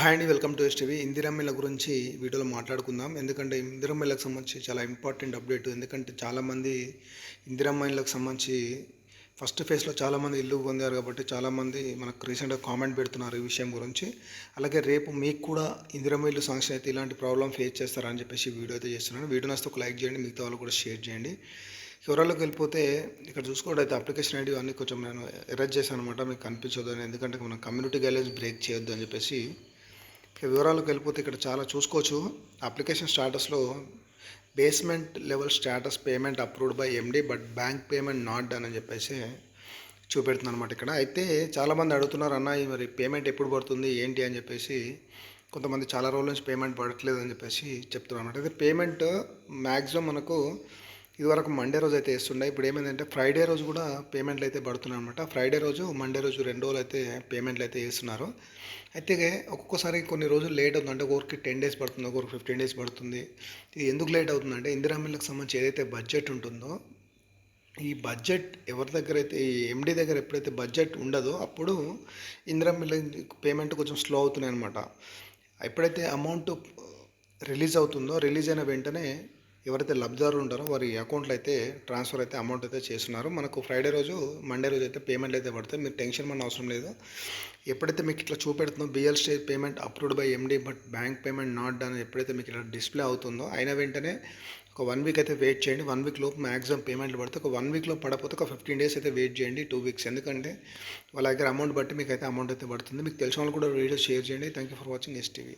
Hi అండి welcome to STV ఇందిరమ్మల గురించి వీడియోలో మాట్లాడుకుందాం. ఎందుకంటే ఇందిరమ్మలకు సంబంధించి చాలా ఇంపార్టెంట్ అప్డేట్ ఎందుకంటే చాలామంది ఇందిరమ్మలకు సంబంధించి ఫస్ట్ ఫేజ్లో చాలామంది ఇల్లు పొందారు కాబట్టి చాలామంది మనకు రీసెంట్గా కామెంట్ పెడుతున్నారు ఈ విషయం గురించి. అలాగే రేపు మీకు కూడా ఇందిరమ్మ ఇల్లు శాంక్షన్ అయితే ఇలాంటి ప్రాబ్లం ఫేస్ చేస్తారని చెప్పేసి వీడియో అయితే చేస్తున్నాను. వీడియో నస్తే ఒక లైక్ చేయండి మిగతా వాళ్ళు కూడా షేర్ చేయండి. వివరాల్లోకి వెళ్ళిపోతే ఇక్కడ చూసుకోవడం అయితే అప్లికేషన్ ఐడి అన్నీ కొంచెం నేను ఎరేజ్ చేశాను అనమాట మీకు కనిపించదు అని. ఎందుకంటే మనం కమ్యూనిటీ గైడ్లైన్స్ బ్రేక్ చేయొద్దు అని చెప్పేసి వివరాలకు వెళ్ళిపోతే ఇక్కడ చాలా చూసుకోవచ్చు. Application స్టాటస్లో basement level status payment approved by MD but bank payment not done అని చెప్పేసి చూపెడుతుంది అనమాట ఇక్కడ. అయితే చాలామంది అడుగుతున్నారు అన్న మరి పేమెంట్ ఎప్పుడు పడుతుంది ఏంటి? అని చెప్పేసి కొంతమంది చాలా రోజుల నుంచి పేమెంట్ పడట్లేదు అని చెప్పేసి చెప్తున్నారు అనమాట అయితే పేమెంట్ మ్యాక్సిమం మనకు ఇదివరకు మండే రోజు అయితే వేస్తుండే. ఇప్పుడు ఏమైందంటే ఫ్రైడే రోజు కూడా పేమెంట్లు అయితే పడుతున్నాయి అనమాట ఫ్రైడే రోజు మండే రోజు రెండు రోజులు అయితే పేమెంట్లు అయితే వేస్తున్నారు. అయితే ఒక్కొక్కసారి కొన్ని రోజులు లేట్ అవుతుంది. అంటే ఒకరికి టెన్ డేస్ పడుతుంది ఒకరికి ఫిఫ్టీన్ డేస్ పడుతుంది. ఇది ఎందుకు లేట్ అవుతుందంటే ఇందిరా మిల్లకు సంబంధించి ఏదైతే బడ్జెట్ ఉంటుందో ఈ బడ్జెట్ ఎవరి దగ్గర అయితే ఈ ఎండి దగ్గర ఎప్పుడైతే బడ్జెట్ ఉండదో అప్పుడు ఇందిరా మిల్ పేమెంట్ కొంచెం స్లో అవుతున్నాయి అనమాట ఎప్పుడైతే అమౌంట్ రిలీజ్ అవుతుందో రిలీజ్ అయిన వెంటనే ఎవరైతే లబ్ధిదారులు ఉంటారో వారి అకౌంట్లో అయితే ట్రాన్స్ఫర్ అయితే అమౌంట్ అయితే చేస్తున్నారు. మనకు ఫ్రైడే రోజు మండే రోజు అయితే పేమెంట్ అయితే పడతాయి. మీరు టెన్షన్ మన అవసరం లేదు. ఎప్పుడైతే మీకు ఇట్లా చూపెడుతుందో BL stage payment approved by MD but bank payment not done ఎప్పుడైతే మీకు ఇట్లా డిస్ప్లే అవుతుందో అయిన వెంటనే ఒక వన్ వీక్ అయితే వెయిట్ చేయండి. వన్ వీక్ లోపు మ్యాక్సిమం పేమెంట్లు పడితే ఒక వన్ వీక్లో పడకపోతే ఒక ఫిఫ్టీన్ డేస్ అయితే వెయిట్ చేయండి టూ వీక్స్. ఎందుకంటే వాళ్ళ దగ్గర అమౌంట్ బట్టి మీకు అయితే అమౌంట్ అయితే పడుతుంది. మీకు తెలిసిన వాళ్ళు కూడా వీడియో షేర్ చేయండి. Thank you for watching STV